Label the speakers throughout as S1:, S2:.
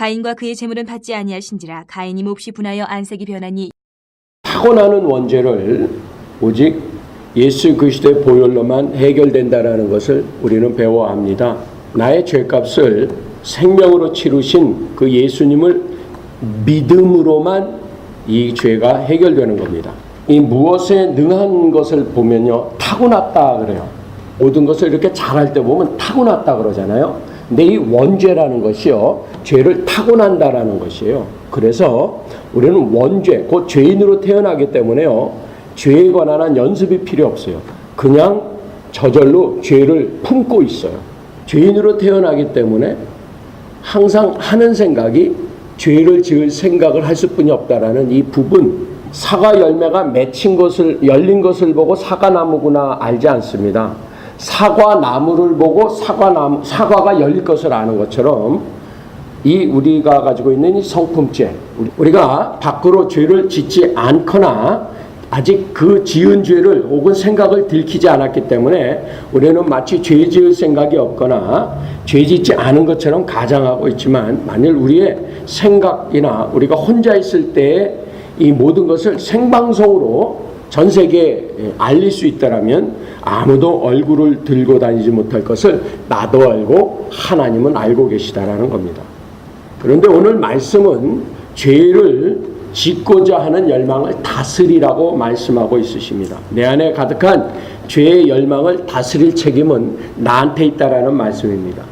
S1: 가인과 그의 재물은 받지 아니하신지라 가인이 몹시 분하여 안색이 변하니
S2: 타고나는 원죄를 오직 예수 그리스도의 보혈로만 해결된다라는 것을 우리는 배워야 합니다. 나의 죄값을 생명으로 치르신 그 예수님을 믿음으로만 이 죄가 해결되는 겁니다. 이 무엇에 능한 것을 보면요 타고났다 그래요. 모든 것을 이렇게 잘할 때 보면 타고났다 그러잖아요. 이 원죄라는 것이요 죄를 타고난다라는 것이에요. 그래서 우리는 원죄 곧 죄인으로 태어나기 때문에요 죄에 관한 한 연습이 필요 없어요. 그냥 저절로 죄를 품고 있어요. 죄인으로 태어나기 때문에 항상 하는 생각이 죄를 지을 생각을 할 수뿐이 없다라는 이 부분 사과 열매가 맺힌 것을 열린 것을 보고 사과나무구나 알지 않습니다. 사과 나무를 보고 사과 나무 사과가 열릴 것을 아는 것처럼 이 우리가 가지고 있는 이 성품죄 우리- 우리가 밖으로 죄를 짓지 않거나 아직 그 지은 죄를 혹은 생각을 들키지 않았기 때문에 우리는 마치 죄 지을 생각이 없거나 죄 짓지 않은 것처럼 가장하고 있지만 만일 우리의 생각이나 우리가 혼자 있을 때 이 모든 것을 생방송으로 전 세계에 알릴 수 있다라면 아무도 얼굴을 들고 다니지 못할 것을 나도 알고 하나님은 알고 계시다라는 겁니다. 그런데 오늘 말씀은 죄를 짓고자 하는 열망을 다스리라고 말씀하고 있으십니다. 내 안에 가득한 죄의 열망을 다스릴 책임은 나한테 있다라는 말씀입니다.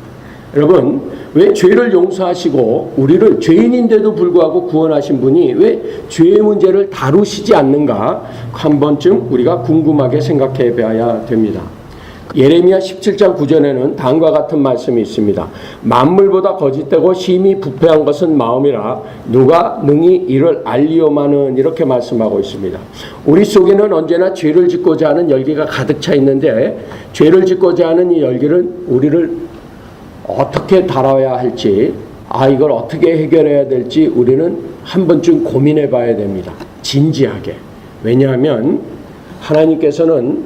S2: 여러분, 왜 죄를 용서하시고 우리를 죄인인데도 불구하고 구원하신 분이 왜 죄의 문제를 다루시지 않는가 한 번쯤 우리가 궁금하게 생각해 봐야 됩니다. 예레미야 17장 9절에는 다음과 같은 말씀이 있습니다. 만물보다 거짓되고 심히 부패한 것은 마음이라 누가 능히 이를 알리오마는 이렇게 말씀하고 있습니다. 우리 속에는 언제나 죄를 짓고자 하는 열기가 가득 차 있는데 죄를 짓고자 하는 이 열기는 우리를 어떻게 다뤄야 할지 아 이걸 어떻게 해결해야 될지 우리는 한 번쯤 고민해 봐야 됩니다. 진지하게. 왜냐하면 하나님께서는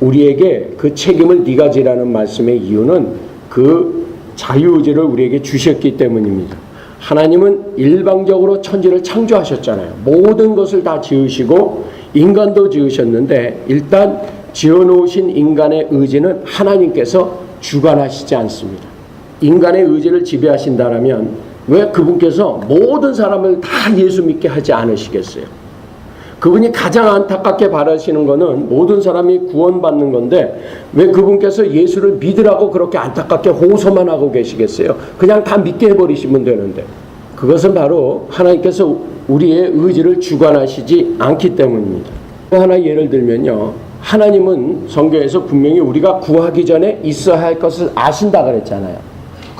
S2: 우리에게 그 책임을 네가 지라는 말씀의 이유는 그 자유의지를 우리에게 주셨기 때문입니다. 하나님은 일방적으로 천지를 창조하셨잖아요. 모든 것을 다 지으시고 인간도 지으셨는데 일단 지어놓으신 인간의 의지는 하나님께서 주관하시지 않습니다. 인간의 의지를 지배하신다면 왜 그분께서 모든 사람을 다 예수 믿게 하지 않으시겠어요? 그분이 가장 안타깝게 바라시는 것은 모든 사람이 구원받는 건데 왜 그분께서 예수를 믿으라고 그렇게 안타깝게 호소만 하고 계시겠어요? 그냥 다 믿게 해버리시면 되는데 그것은 바로 하나님께서 우리의 의지를 주관하시지 않기 때문입니다. 또 하나 예를 들면요. 하나님은 성경에서 분명히 우리가 구하기 전에 있어야 할 것을 아신다 그랬잖아요.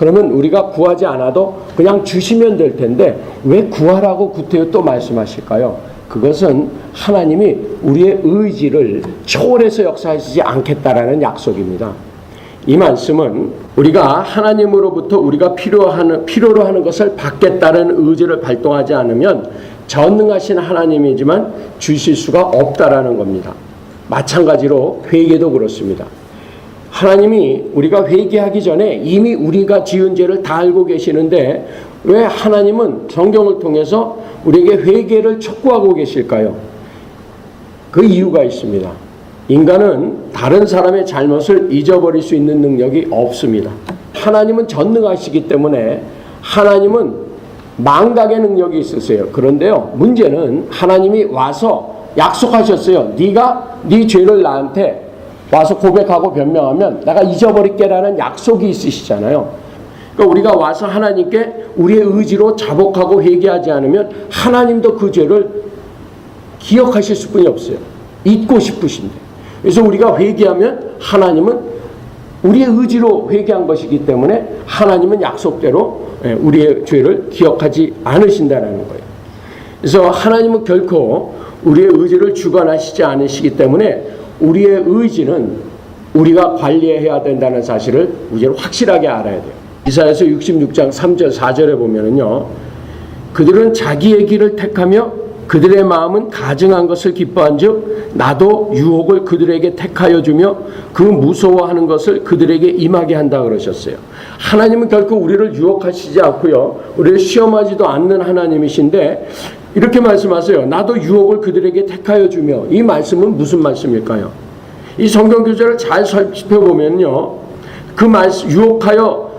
S2: 그러면 우리가 구하지 않아도 그냥 주시면 될 텐데 왜 구하라고 구태여 또 말씀하실까요? 그것은 하나님이 우리의 의지를 초월해서 역사하시지 않겠다라는 약속입니다. 이 말씀은 우리가 하나님으로부터 우리가 필요하는 필요로 하는 것을 받겠다는 의지를 발동하지 않으면 전능하신 하나님이지만 주실 수가 없다라는 겁니다. 마찬가지로 회개도 그렇습니다. 하나님이 우리가 회개하기 전에 이미 우리가 지은 죄를 다 알고 계시는데 왜 하나님은 성경을 통해서 우리에게 회개를 촉구하고 계실까요? 그 이유가 있습니다. 인간은 다른 사람의 잘못을 잊어버릴 수 있는 능력이 없습니다. 하나님은 전능하시기 때문에 하나님은 망각의 능력이 있으세요. 그런데요, 문제는 하나님이 와서 약속하셨어요. 네가 네 죄를 나한테 와서 고백하고 변명하면 내가 잊어버릴게라는 약속이 있으시잖아요. 그러니까 우리가 와서 하나님께 우리의 의지로 자복하고 회개하지 않으면 하나님도 그 죄를 기억하실 수뿐이 없어요. 잊고 싶으신데. 그래서 우리가 회개하면 하나님은 우리의 의지로 회개한 것이기 때문에 하나님은 약속대로 예, 우리의 죄를 기억하지 않으신다는 거예요. 그래서 하나님은 결코 우리의 의지를 주관하시지 않으시기 때문에 우리의 의지는 우리가 관리해야 된다는 사실을 우리는 확실하게 알아야 돼요. 이사야서 66장 3절 4절에 보면은요. 그들은 자기의 길을 택하며 그들의 마음은 가증한 것을 기뻐한즉 나도 유혹을 그들에게 택하여 주며 그 무서워하는 것을 그들에게 임하게 한다 그러셨어요. 하나님은 결코 우리를 유혹하시지 않고요. 우리를 시험하지도 않는 하나님이신데 이렇게 말씀하세요. 나도 유혹을 그들에게 택하여 주며 이 말씀은 무슨 말씀일까요? 이 성경 교재를 잘 살펴보면요. 그 말씀 유혹하여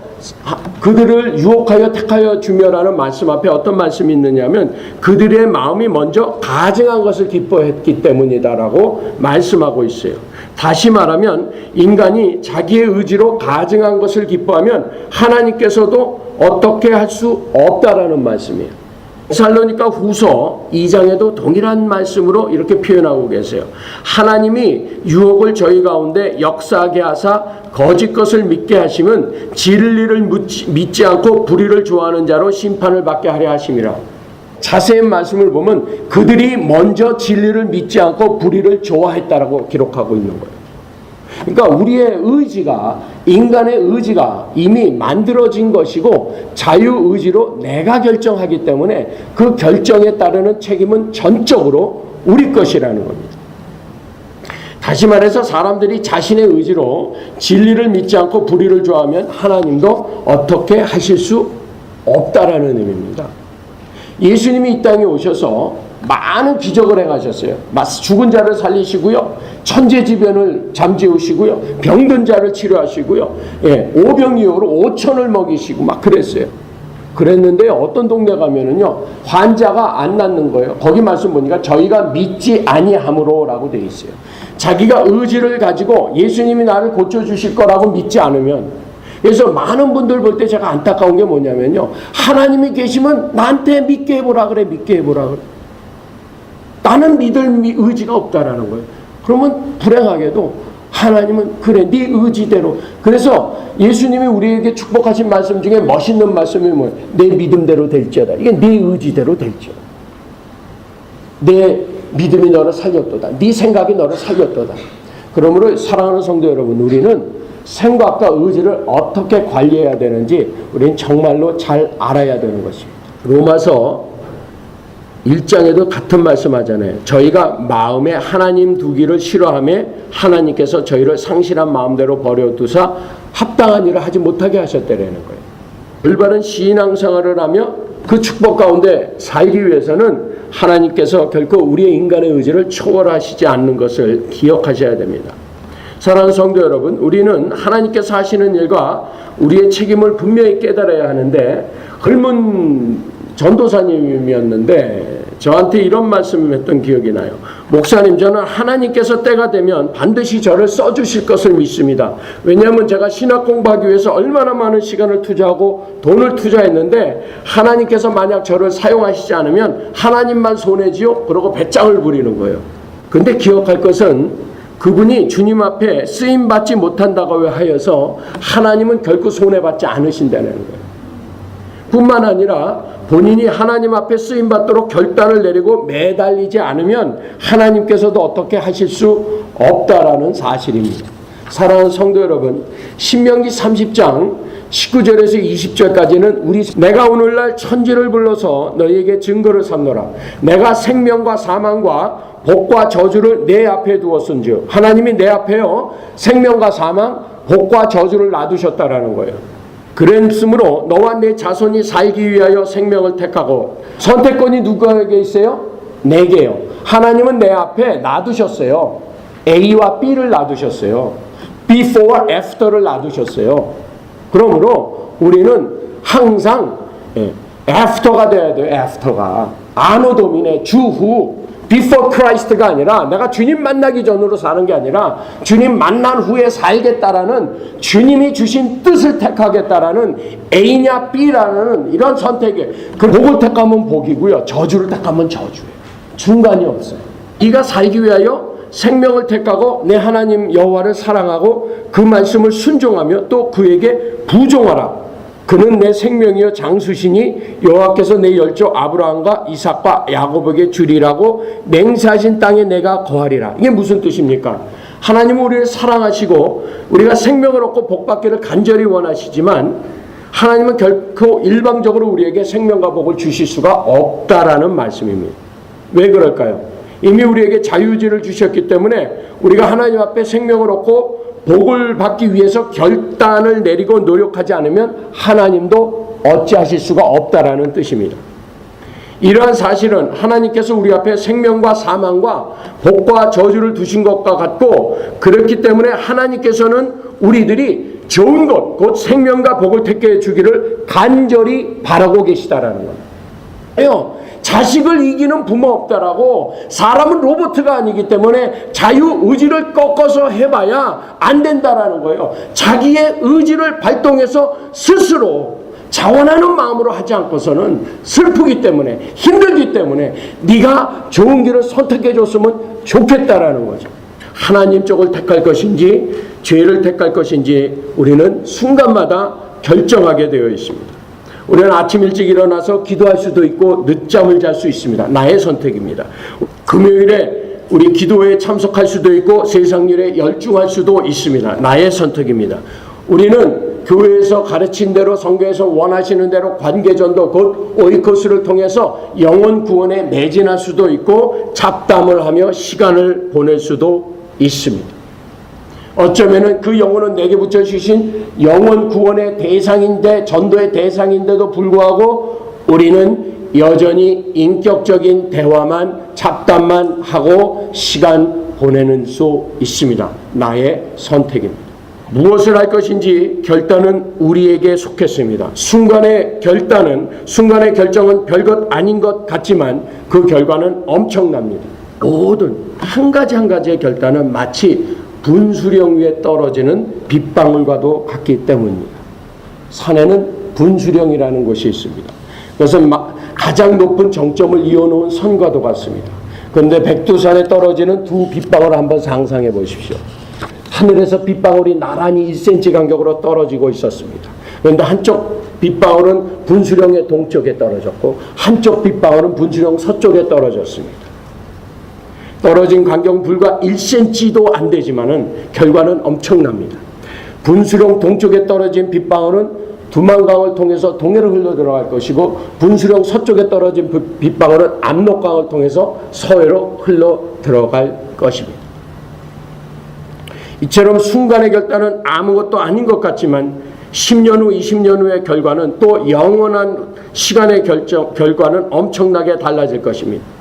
S2: 그들을 유혹하여 택하여 주며라는 말씀 앞에 어떤 말씀이 있느냐면 그들의 마음이 먼저 가증한 것을 기뻐했기 때문이다라고 말씀하고 있어요. 다시 말하면 인간이 자기의 의지로 가증한 것을 기뻐하면 하나님께서도 어떻게 할 수 없다라는 말씀이에요. 살로니까 후서 2장에도 동일한 말씀으로 이렇게 표현하고 계세요. 하나님이 유혹을 저희 가운데 역사하게 하사 거짓 것을 믿게 하심은 진리를 묻지- 믿지 않고 불의를 좋아하는 자로 심판을 받게 하려 하심이라. 자세히 말씀을 보면 그들이 먼저 진리를 믿지 않고 불의를 좋아했다라고 기록하고 있는 거예요. 그러니까 우리의 의지가 인간의 의지가 이미 만들어진 것이고 자유 의지로 내가 결정하기 때문에 그 결정에 따르는 책임은 전적으로 우리 것이라는 겁니다. 다시 말해서 사람들이 자신의 의지로 진리를 믿지 않고 불의를 좋아하면 하나님도 어떻게 하실 수 없다라는 의미입니다. 예수님이 이 땅에 오셔서 많은 기적을 행하셨어요. 죽은 자를 살리시고요. 천재지변을 잠재우시고요. 병든 자를 치료하시고요. 예, 오병이어로 오천을 먹이시고 막 그랬어요. 그랬는데 어떤 동네 가면은요. 환자가 안 낫는 거예요. 거기 말씀 보니까 저희가 믿지 아니함으로라고 돼 있어요. 자기가 의지를 가지고 예수님이 나를 고쳐 주실 거라고 믿지 않으면 그래서 많은 분들 볼 때 제가 안타까운 게 뭐냐면요. 하나님이 계시면 나한테 믿게 해보라 그래, 믿게 해보라 그래. 나는 믿을 미- 의지가 없다라는 거예요. 그러면 불행하게도 하나님은 그래, 네 의지대로. 그래서 예수님이 우리에게 축복하신 말씀 중에 멋있는 말씀이 뭐예요? 내 믿음대로 될지어다. 이게 네 의지대로 될지어다. 내 믿음이 너를 살렸도다. 네 생각이 너를 살렸도다. 그러므로 사랑하는 성도 여러분, 우리는 생각과 의지를 어떻게 관리해야 되는지 우리는 정말로 잘 알아야 되는 것입니다. 로마서 1장에도 같은 말씀 하잖아요. 저희가 마음에 하나님 두기를 싫어함에 하나님께서 저희를 상실한 마음대로 버려두사 합당한 일을 하지 못하게 하셨다라는 거예요. 올바른 신앙생활을 하며 그 축복 가운데 살기 위해서는 하나님께서 결코 우리의 인간의 의지를 초월하시지 않는 것을 기억하셔야 됩니다. 사랑하는 성도 여러분, 우리는 하나님께서 하시는 일과 우리의 책임을 분명히 깨달아야 하는데 젊은 전도사님이었는데 저한테 이런 말씀을 했던 기억이 나요. 목사님, 저는 하나님께서 때가 되면 반드시 저를 써주실 것을 믿습니다. 왜냐하면 제가 신학 공부하기 위해서 얼마나 많은 시간을 투자하고 돈을 투자했는데 하나님께서 만약 저를 사용하시지 않으면 하나님만 손해지요? 그러고 배짱을 부리는 거예요. 근데 기억할 것은 그분이 주님 앞에 쓰임 받지 못한다고 하여서 하나님은 결코 손해 받지 않으신다는 거예요. 뿐만 아니라 본인이 하나님 앞에 쓰임 받도록 결단을 내리고 매달리지 않으면 하나님께서도 어떻게 하실 수 없다라는 사실입니다. 사랑하는 성도 여러분, 신명기 30장 19절에서 20절까지는 우리 내가 오늘날 천지를 불러서 너희에게 증거를 삼노라. 내가 생명과 사망과 복과 저주를 내 앞에 두었은즉 하나님이 내 앞에요 생명과 사망, 복과 저주를 놔두셨다라는 거예요. 그랬으므로 너와 내 자손이 살기 위하여 생명을 택하고 선택권이 누구에게 있어요? 내게요. 하나님은 내 앞에 놔두셨어요. A와 B를 놔두셨어요. Before, After를 놔두셨어요. 그러므로 우리는 항상 예, After가 돼야 돼요. After가 아노 도미네 주후 before Christ가 아니라 내가 주님 만나기 전으로 사는 게 아니라 주님 만난 후에 살겠다라는 주님이 주신 뜻을 택하겠다라는 A냐 B라는 이런 선택에 그 복을 택하면 복이고요. 저주를 택하면 저주예요. 중간이 없어요. 네가 살기 위하여 생명을 택하고 내 하나님 여호와를 사랑하고 그 말씀을 순종하며 또 그에게 부종하라. 그는 내 생명이요 장수시니 여호와께서 내 열조 아브라함과 이삭과 야곱에게 주리라고 맹세하신 땅에 내가 거하리라. 이게 무슨 뜻입니까? 하나님은 우리를 사랑하시고 우리가 생명을 얻고 복받기를 간절히 원하시지만 하나님은 결코 일방적으로 우리에게 생명과 복을 주실 수가 없다라는 말씀입니다. 왜 그럴까요? 이미 우리에게 자유의지를 주셨기 때문에 우리가 하나님 앞에 생명을 얻고 복을 받기 위해서 결단을 내리고 노력하지 않으면 하나님도 어찌하실 수가 없다라는 뜻입니다. 이러한 사실은 하나님께서 우리 앞에 생명과 사망과 복과 저주를 두신 것과 같고 그렇기 때문에 하나님께서는 우리들이 좋은 것, 곧 생명과 복을 택해 주기를 간절히 바라고 계시다라는 겁니다. 자식을 이기는 부모 없다라고 사람은 로봇가 아니기 때문에 자유 의지를 꺾어서 해봐야 안 된다라는 거예요. 자기의 의지를 발동해서 스스로 자원하는 마음으로 하지 않고서는 슬프기 때문에 힘들기 때문에 네가 좋은 길을 선택해 줬으면 좋겠다라는 거죠. 하나님 쪽을 택할 것인지 죄를 택할 것인지 우리는 순간마다 결정하게 되어 있습니다. 우리는 아침 일찍 일어나서 기도할 수도 있고 늦잠을 잘 수 있습니다. 나의 선택입니다. 금요일에 우리 기도에 참석할 수도 있고 세상 일에 열중할 수도 있습니다. 나의 선택입니다. 우리는 교회에서 가르친 대로 성경에서 원하시는 대로 관계전도 곧 오이코스를 통해서 영혼 구원에 매진할 수도 있고 잡담을 하며 시간을 보낼 수도 있습니다. 어쩌면은 그 영혼은 내게 붙여주신 영혼 구원의 대상인데 전도의 대상인데도 불구하고 우리는 여전히 인격적인 대화만 잡담만 하고 시간 보내는 수 있습니다. 나의 선택입니다. 무엇을 할 것인지 결단은 우리에게 속했습니다. 순간의 결단은 순간의 결정은 별것 아닌 것 같지만 그 결과는 엄청납니다. 모든 한 가지 한 가지의 결단은 마치 분수령 위에 떨어지는 빗방울과도 같기 때문입니다. 산에는 분수령이라는 것이 있습니다. 그것은 가장 높은 정점을 이어놓은 선과도 같습니다. 그런데 백두산에 떨어지는 두 빗방울을 한번 상상해 보십시오. 하늘에서 빗방울이 나란히 1cm 간격으로 떨어지고 있었습니다. 그런데 한쪽 빗방울은 분수령의 동쪽에 떨어졌고 한쪽 빗방울은 분수령 서쪽에 떨어졌습니다. 떨어진 간격 불과 1cm도 안 되지만은 결과는 엄청납니다. 분수령 동쪽에 떨어진 빗방울은 두만강을 통해서 동해로 흘러 들어갈 것이고 분수령 서쪽에 떨어진 빗방울은 압록강을 통해서 서해로 흘러 들어갈 것입니다. 이처럼 순간의 결단은 아무것도 아닌 것 같지만 10년 후, 20년 후의 결과는 또 영원한 시간의 결정, 결과는 엄청나게 달라질 것입니다.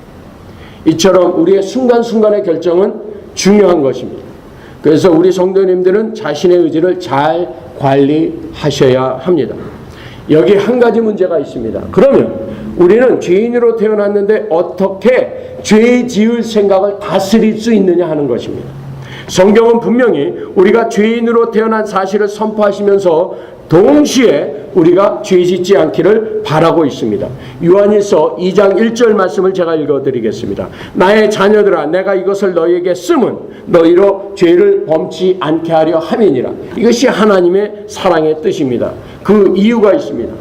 S2: 이처럼 우리의 순간순간의 결정은 중요한 것입니다. 그래서 우리 성도님들은 자신의 의지를 잘 관리하셔야 합니다. 여기 한 가지 문제가 있습니다. 그러면 우리는 죄인으로 태어났는데 어떻게 죄 지을 생각을 다스릴 수 있느냐 하는 것입니다. 성경은 분명히 우리가 죄인으로 태어난 사실을 선포하시면서 동시에 우리가 죄 짓지 않기를 바라고 있습니다. 요한일서 2장 1절 말씀을 제가 읽어드리겠습니다. 나의 자녀들아 내가 이것을 너희에게 쓰면 너희로 죄를 범치 않게 하려 함이니라. 이것이 하나님의 사랑의 뜻입니다. 그 이유가 있습니다.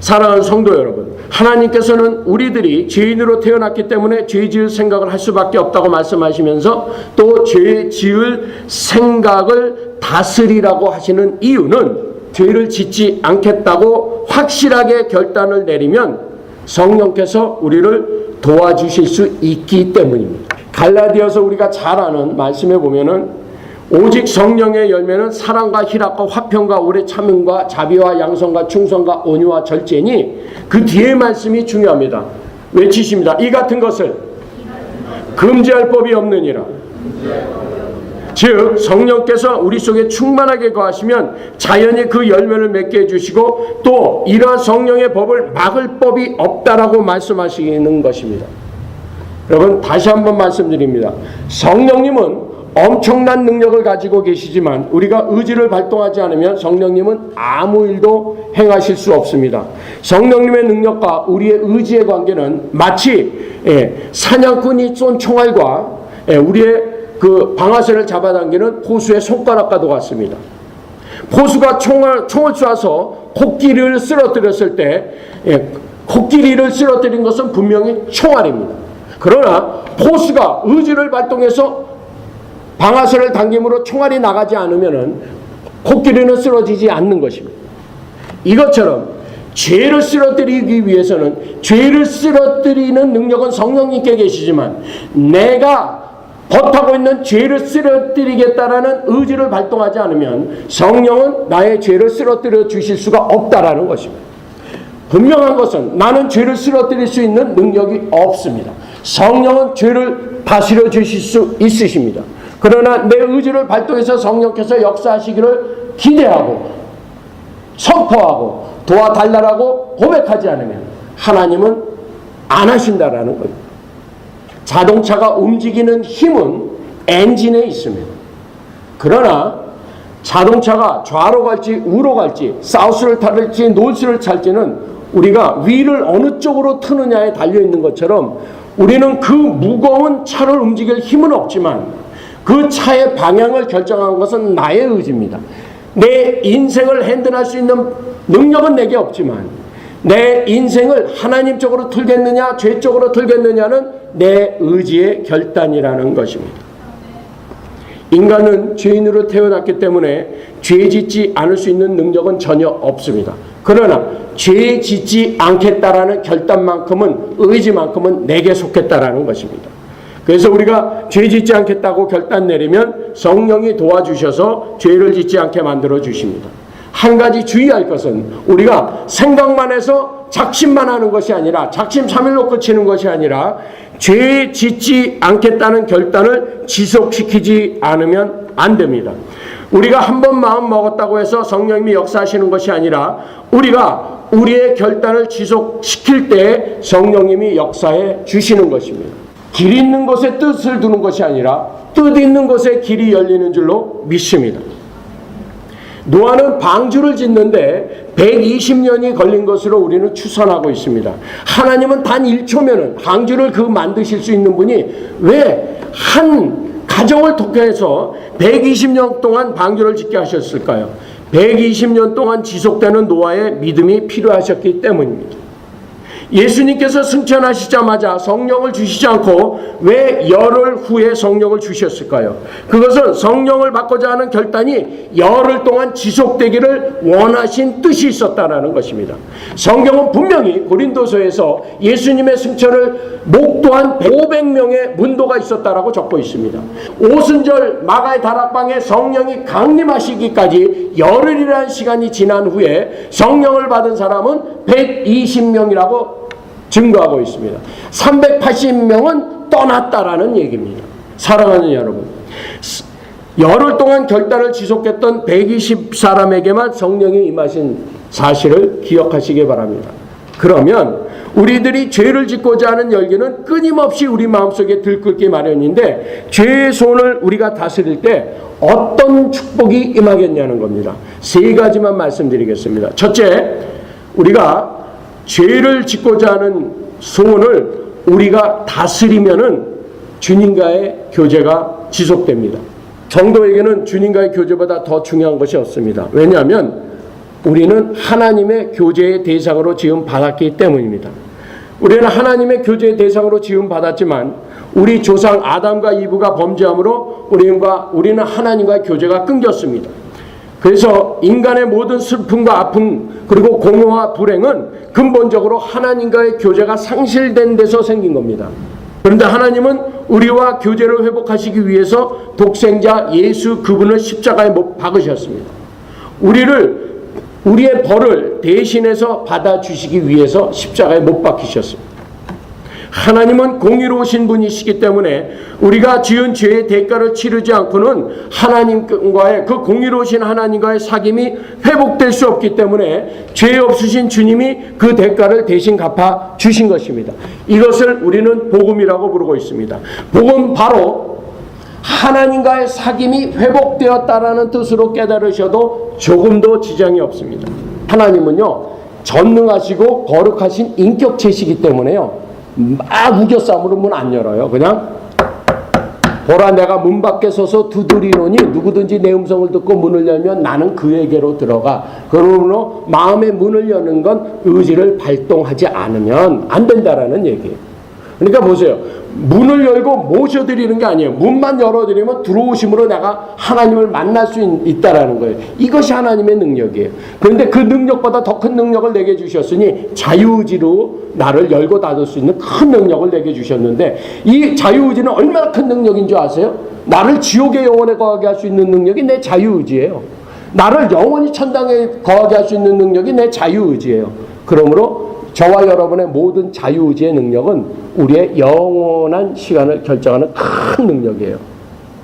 S2: 사랑하는 성도 여러분, 하나님께서는 우리들이 죄인으로 태어났기 때문에 죄 지을 생각을 할 수밖에 없다고 말씀하시면서 또 죄 지을 생각을 다스리라고 하시는 이유는 죄를 짓지 않겠다고 확실하게 결단을 내리면 성령께서 우리를 도와주실 수 있기 때문입니다. 갈라디아서 우리가 잘 아는 말씀에 보면은 오직 성령의 열매는 사랑과 희락과 화평과 오래 참음과 자비와 양성과 충성과 온유와 절제니 그 뒤에 말씀이 중요합니다. 외치십니다. 이 같은 것을 금지할 법이 없느니라. 즉 성령께서 우리 속에 충만하게 거하시면 자연히 그 열매를 맺게 해주시고 또 이러한 성령의 법을 막을 법이 없다라고 말씀하시는 것입니다. 여러분 다시 한번 말씀드립니다. 성령님은 엄청난 능력을 가지고 계시지만 우리가 의지를 발동하지 않으면 성령님은 아무 일도 행하실 수 없습니다. 성령님의 능력과 우리의 의지의 관계는 마치 예, 사냥꾼이 쏜 총알과 예, 우리의 그 방아쇠를 잡아당기는 포수의 손가락과도 같습니다. 포수가 총을 총을 쏴서 코끼리를 쓰러뜨렸을 때 예, 코끼리를 쓰러뜨린 것은 분명히 총알입니다. 그러나 포수가 의지를 발동해서 방아쇠를 당김으로 총알이 나가지 않으면은 코끼리는 쓰러지지 않는 것입니다. 이것처럼 죄를 쓰러뜨리기 위해서는 죄를 쓰러뜨리는 능력은 성령님께 계시지만 내가 버타고 있는 죄를 쓰러뜨리겠다라는 의지를 발동하지 않으면 성령은 나의 죄를 쓰러뜨려 주실 수가 없다라는 것입니다. 분명한 것은 나는 죄를 쓰러뜨릴 수 있는 능력이 없습니다. 성령은 죄를 다스려 주실 수 있으십니다. 그러나 내 의지를 발동해서 성령께서 역사하시기를 기대하고 선포하고 도와달라고 고백하지 않으면 하나님은 안 하신다라는 거예요. 자동차가 움직이는 힘은 엔진에 있습니다. 그러나 자동차가 좌로 갈지 우로 갈지 사우스를 탈지 노스를 탈지는 우리가 위를 어느 쪽으로 트느냐에 달려 있는 것처럼 우리는 그 무거운 차를 움직일 힘은 없지만 그 차의 방향을 결정한 것은 나의 의지입니다. 내 인생을 핸들할 수 있는 능력은 내게 없지만 내 인생을 하나님 쪽으로 틀겠느냐 죄 쪽으로 틀겠느냐는 내 의지의 결단이라는 것입니다. 인간은 죄인으로 태어났기 때문에 죄 짓지 않을 수 있는 능력은 전혀 없습니다. 그러나 죄 짓지 않겠다라는 결단만큼은 의지만큼은 내게 속했다라는 것입니다. 그래서 우리가 죄 짓지 않겠다고 결단 내리면 성령이 도와주셔서 죄를 짓지 않게 만들어 주십니다. 한 가지 주의할 것은 우리가 생각만 해서 작심만 하는 것이 아니라 작심 삼일로 끝이는 것이 아니라 죄 짓지 않겠다는 결단을 지속시키지 않으면 안 됩니다. 우리가 한 번 마음 먹었다고 해서 성령님이 역사하시는 것이 아니라 우리가 우리의 결단을 지속시킬 때 성령님이 역사해 주시는 것입니다. 길 있는 곳에 뜻을 두는 것이 아니라 뜻 있는 곳에 길이 열리는 줄로 믿습니다. 노아는 방주를 짓는데 120년이 걸린 것으로 우리는 추산하고 있습니다. 하나님은 단 1초면은 방주를 그 만드실 수 있는 분이 왜 한 가정을 통해서 120년 동안 방주를 짓게 하셨을까요? 120년 동안 지속되는 노아의 믿음이 필요하셨기 때문입니다. 예수님께서 승천하시자마자 성령을 주시지 않고 왜 열흘 후에 성령을 주셨을까요? 그것은 성령을 받고자 하는 결단이 열흘 동안 지속되기를 원하신 뜻이 있었다라는 것입니다. 성경은 분명히 고린도서에서 예수님의 승천을 목도한 500명의 문도가 있었다라고 적고 있습니다. 오순절 마가의 다락방에 성령이 강림하시기까지 열흘이라는 시간이 지난 후에 성령을 받은 사람은 120명이라고 증거하고 있습니다. 380명은 떠났다라는 얘기입니다. 사랑하는 여러분. 열흘 동안 결단을 지속했던 120사람에게만 성령이 임하신 사실을 기억하시기 바랍니다. 그러면 우리들이 죄를 짓고자 하는 열기는 끊임없이 우리 마음속에 들끓기 마련인데 죄의 손을 우리가 다스릴 때 어떤 축복이 임하겠냐는 겁니다. 세 가지만 말씀드리겠습니다. 첫째, 우리가 죄를 짓고자 하는 소원을 우리가 다스리면은 주님과의 교제가 지속됩니다. 성도에게는 주님과의 교제보다 더 중요한 것이 없습니다. 왜냐하면 우리는 하나님의 교제의 대상으로 지음 받았기 때문입니다. 우리는 하나님의 교제의 대상으로 지음 받았지만 우리 조상 아담과 이브가 범죄함으로 우리는 하나님과의 교제가 끊겼습니다. 그래서 인간의 모든 슬픔과 아픔 그리고 공허와 불행은 근본적으로 하나님과의 교제가 상실된 데서 생긴 겁니다. 그런데 하나님은 우리와 교제를 회복하시기 위해서 독생자 예수 그분을 십자가에 못 박으셨습니다. 우리를 우리의 벌을 대신해서 받아주시기 위해서 십자가에 못 박히셨습니다. 하나님은 공의로우신 분이시기 때문에 우리가 지은 죄의 대가를 치르지 않고는 하나님과의 그 공의로우신 하나님과의 사귐이 회복될 수 없기 때문에 죄 없으신 주님이 그 대가를 대신 갚아 주신 것입니다. 이것을 우리는 복음이라고 부르고 있습니다. 복음 바로 하나님과의 사귐이 회복되었다라는 뜻으로 깨달으셔도 조금도 지장이 없습니다. 하나님은요 전능하시고 거룩하신 인격체시기 때문에요. 막 우겨 싸움으로 문 안 열어요. 그냥 보라 내가 문 밖에 서서 두드리노니 누구든지 내 음성을 듣고 문을 열면 나는 그에게로 들어가. 그러므로 마음의 문을 여는 건 의지를 발동하지 않으면 안 된다라는 얘기예요. 그러니까 보세요. 문을 열고 모셔드리는 게 아니에요. 문만 열어드리면 들어오심으로 내가 하나님을 만날 수 있, 다라는 거예요. 이것이 하나님의 능력이에요. 그런데 그 능력보다 더 큰 능력을 내게 주셨으니 자유의지로 나를 열고 닫을 수 있는 큰 능력을 내게 주셨는데 이 자유의지는 얼마나 큰 능력인 줄 아세요? 나를 지옥의 영혼에 거하게 할 수 있는 능력이 내 자유의지예요. 나를 영원히 천당에 거하게 할 수 있는 능력이 내 자유의지예요. 그러므로 저와 여러분의 모든 자유의지의 능력은 우리의 영원한 시간을 결정하는 큰 능력이에요.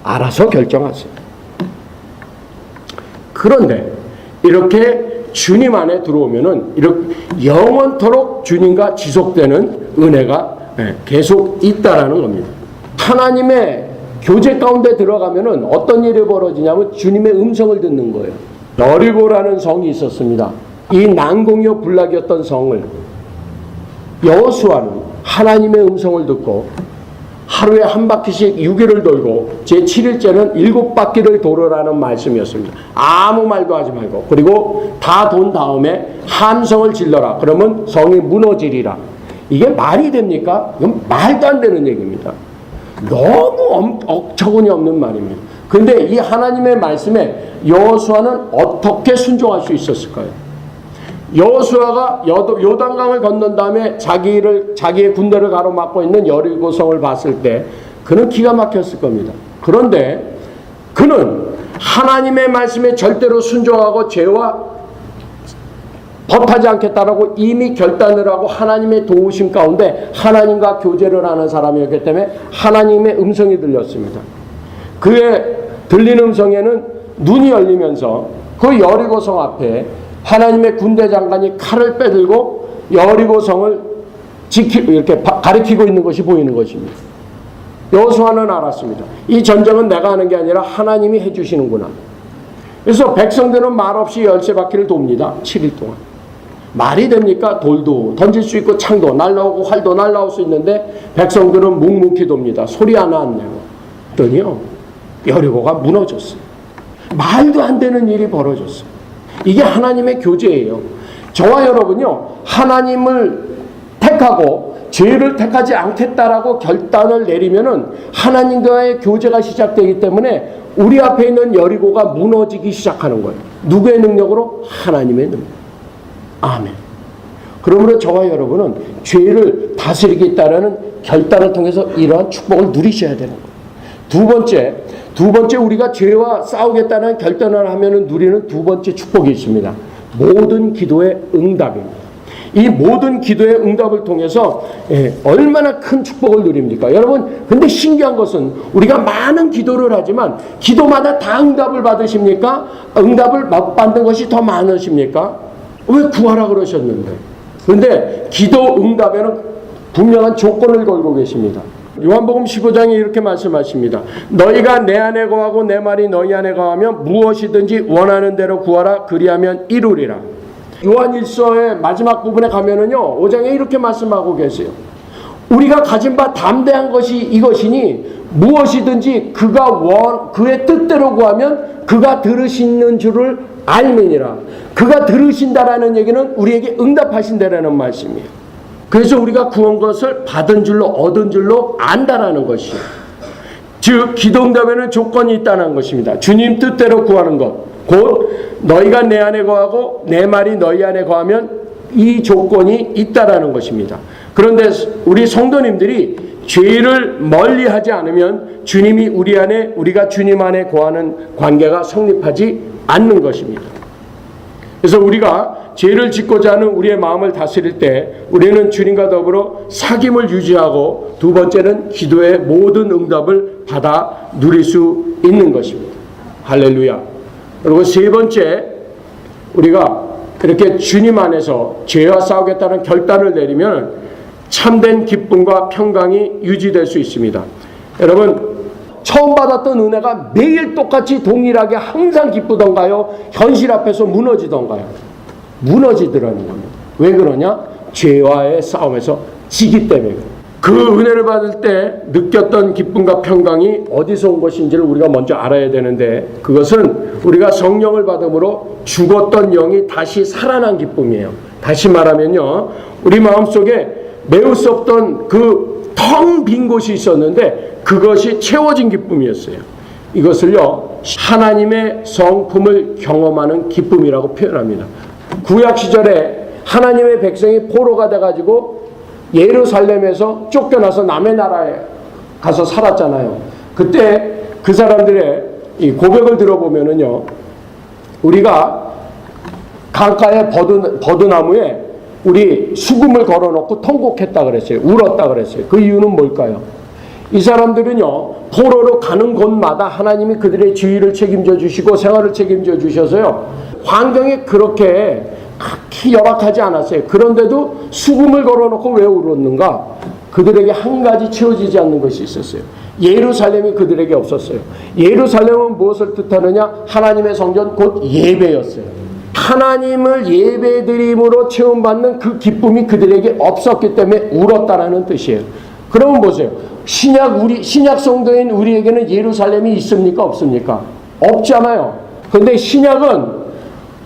S2: 알아서 결정하세요. 그런데 이렇게 주님 안에 들어오면은 영원토록 주님과 지속되는 은혜가 예, 계속 있다라는 겁니다. 하나님의 교제 가운데 들어가면은 어떤 일이 벌어지냐면 주님의 음성을 듣는 거예요. 여리고라는 성이 있었습니다. 이 난공이요 불락이었던 성을 여호수아는 하나님의 음성을 듣고 하루에 한 바퀴씩 6일을 돌고 제 7일째는 일곱 바퀴를 돌으라는 말씀이었습니다. 아무 말도 하지 말고 그리고 다 돈 다음에 함성을 질러라. 그러면 성이 무너지리라. 이게 말이 됩니까? 이건 말도 안 되는 얘기입니다. 너무 엄, 억처구니 없는 말입니다. 근데 이 하나님의 말씀에 여호수아는 어떻게 순종할 수 있었을까요? 여호수아가 여- 요단강을 건넌 다음에 자기를 자기의 군대를 가로막고 있는 여리고성을 봤을 때 그는 기가 막혔을 겁니다. 그런데 그는 하나님의 말씀에 절대로 순종하고 죄와 법하지 않겠다라고 이미 결단을 하고 하나님의 도우심 가운데 하나님과 교제를 하는 사람이었기 때문에 하나님의 음성이 들렸습니다. 그의 들리는 음성에는 눈이 열리면서 그 여리고성 앞에 하나님의 군대 장관이 칼을 빼들고 여리고 성을 지키 이렇게 바- 가리키고 있는 것이 보이는 것입니다. 여호수아는 알았습니다. 이 전쟁은 내가 하는 게 아니라 하나님이 해 주시는구나. 그래서 백성들은 말없이 열세 바퀴를 돕니다. 7일 동안. 말이 됩니까? 돌도 던질 수 있고 창도 날라오고 활도 날라올 수 있는데 백성들은 묵묵히 돕니다. 소리 하나 안 내고. 그더니요 여리고가 무너졌어요. 말도 안 되는 일이 벌어졌어요. 이게 하나님의 교제예요. 저와 여러분요 하나님을 택하고 죄를 택하지 않겠다라고 결단을 내리면은 하나님과의 교제가 시작되기 때문에 우리 앞에 있는 여리고가 무너지기 시작하는 거예요. 누구의 능력으로? 하나님의 능력. 아멘. 그러므로 저와 여러분은 죄를 다스리겠다라는 결단을 통해서 이러한 축복을 누리셔야 되는 거예요. 두 번째, 두 번째 우리가 죄와 싸우겠다는 결단을 하면은 누리는 두 번째 축복이 있습니다. 모든 기도의 응답입니다. 이 모든 기도의 응답을 통해서 예, 얼마나 큰 축복을 누립니까? 여러분, 근데 신기한 것은 우리가 많은 기도를 하지만 기도마다 다 응답을 받으십니까? 응답을 못 받는 것이 더 많으십니까? 왜 구하라 그러셨는데? 그런데 기도 응답에는 분명한 조건을 걸고 계십니다. 요한복음 15장에 이렇게 말씀하십니다. 너희가 내 안에 거하고 내 말이 너희 안에 거하면 무엇이든지 원하는 대로 구하라 그리하면 이루리라. 요한 1서의 마지막 부분에 가면은요. 5장에 이렇게 말씀하고 계세요. 우리가 가진 바 담대한 것이 이것이니 무엇이든지 그가 원 그의 뜻대로 구하면 그가 들으시는 줄을 알미니라. 그가 들으신다라는 얘기는 우리에게 응답하신다라는 말씀이에요. 그래서 우리가 구한 것을 받은 줄로 얻은 줄로 안다라는 것이요. 즉 기도응답에는 조건이 있다는 것입니다. 주님 뜻대로 구하는 것. 곧 너희가 내 안에 거하고 내 말이 너희 안에 거하면 이 조건이 있다라는 것입니다. 그런데 우리 성도님들이 죄를 멀리 하지 않으면 주님이 우리 안에 우리가 주님 안에 거하는 관계가 성립하지 않는 것입니다. 그래서 우리가 죄를 짓고자 하는 우리의 마음을 다스릴 때 우리는 주님과 더불어 사귐을 유지하고 두 번째는 기도의 모든 응답을 받아 누릴 수 있는 것입니다. 할렐루야. 그리고 세 번째 우리가 그렇게 주님 안에서 죄와 싸우겠다는 결단을 내리면 참된 기쁨과 평강이 유지될 수 있습니다. 여러분 처음 받았던 은혜가 매일 똑같이 동일하게 항상 기쁘던가요? 현실 앞에서 무너지던가요? 무너지더라는 겁니다. 왜 그러냐? 죄와의 싸움에서 지기 때문에. 그 은혜를 받을 때 느꼈던 기쁨과 평강이 어디서 온 것인지를 우리가 먼저 알아야 되는데 그것은 우리가 성령을 받음으로 죽었던 영이 다시 살아난 기쁨이에요. 다시 말하면요. 우리 마음속에 메울 수 없던 그 텅 빈 곳이 있었는데 그것이 채워진 기쁨이었어요. 이것을요 하나님의 성품을 경험하는 기쁨이라고 표현합니다. 구약 시절에 하나님의 백성이 포로가 돼가지고 예루살렘에서 쫓겨나서 남의 나라에 가서 살았잖아요. 그때 그 사람들의 이 고백을 들어보면은요, 우리가 강가의 버드, 버드나무에 우리 수금을 걸어놓고 통곡했다 그랬어요. 울었다 그랬어요. 그 이유는 뭘까요? 이 사람들은요, 포로로 가는 곳마다 하나님이 그들의 지위를 책임져 주시고 생활을 책임져 주셔서요, 환경이 그렇게 극히 열악하지 않았어요. 그런데도 수금을 걸어놓고 왜 울었는가? 그들에게 한 가지 채워지지 않는 것이 있었어요. 예루살렘이 그들에게 없었어요. 예루살렘은 무엇을 뜻하느냐? 하나님의 성전 곧 예배였어요. 하나님을 예배드림으로 체험받는 그 기쁨이 그들에게 없었기 때문에 울었다라는 뜻이에요. 그러면 보세요. 신약 우리 신약 성도인 우리에게는 예루살렘이 있습니까? 없습니까? 없잖아요. 근데 신약은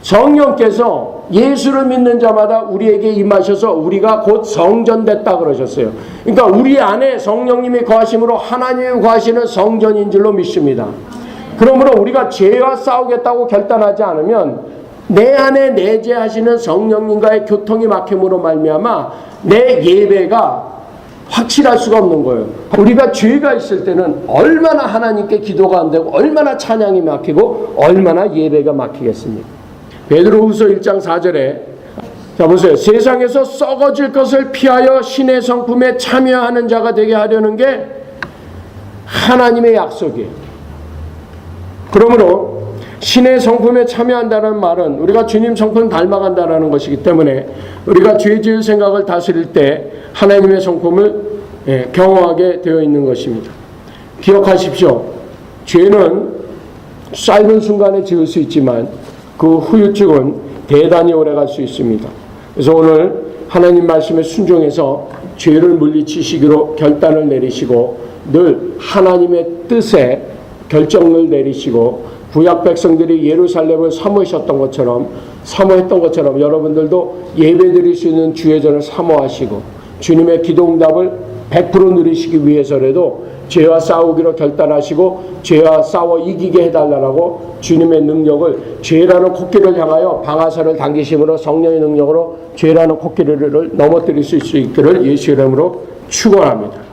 S2: 성령께서 예수를 믿는 자마다 우리에게 임하셔서 우리가 곧 성전됐다 그러셨어요. 그러니까 우리 안에 성령님이 거하심으로 하나님이 거하시는 성전인 줄로 믿습니다. 그러므로 우리가 죄와 싸우겠다고 결단하지 않으면 내 안에 내재하시는 성령님과의 교통이 막힘으로 말미암아 내 예배가 확실할 수가 없는 거예요. 우리가 죄가 있을 때는 얼마나 하나님께 기도가 안 되고 얼마나 찬양이 막히고 얼마나 예배가 막히겠습니까? 베드로후서 1장 4절에 자 보세요. 세상에서 썩어질 것을 피하여 신의 성품에 참여하는 자가 되게 하려는 게 하나님의 약속이에요. 그러므로 신의 성품에 참여한다는 말은 우리가 주님 성품 닮아간다는 것이기 때문에 우리가 죄 지을 생각을 다스릴 때 하나님의 성품을 예, 경험하게 되어 있는 것입니다. 기억하십시오. 죄는 짧은 순간에 지을 수 있지만 그 후유증은 대단히 오래 갈 수 있습니다. 그래서 오늘 하나님 말씀에 순종해서 죄를 물리치시기로 결단을 내리시고 늘 하나님의 뜻에 결정을 내리시고 구약 백성들이 예루살렘을 사모하셨던 것처럼 사모했던 것처럼 여러분들도 예배드릴 수 있는 주의 전을 사모하시고 주님의 기도응답을 100% 누리시기 위해서라도 죄와 싸우기로 결단하시고 죄와 싸워 이기게 해달라고 주님의 능력을 죄라는 코끼리를 향하여 방아쇠를 당기심으로 성령의 능력으로 죄라는 코끼리를 넘어뜨릴 수 있기를 예수 이름으로 축원합니다.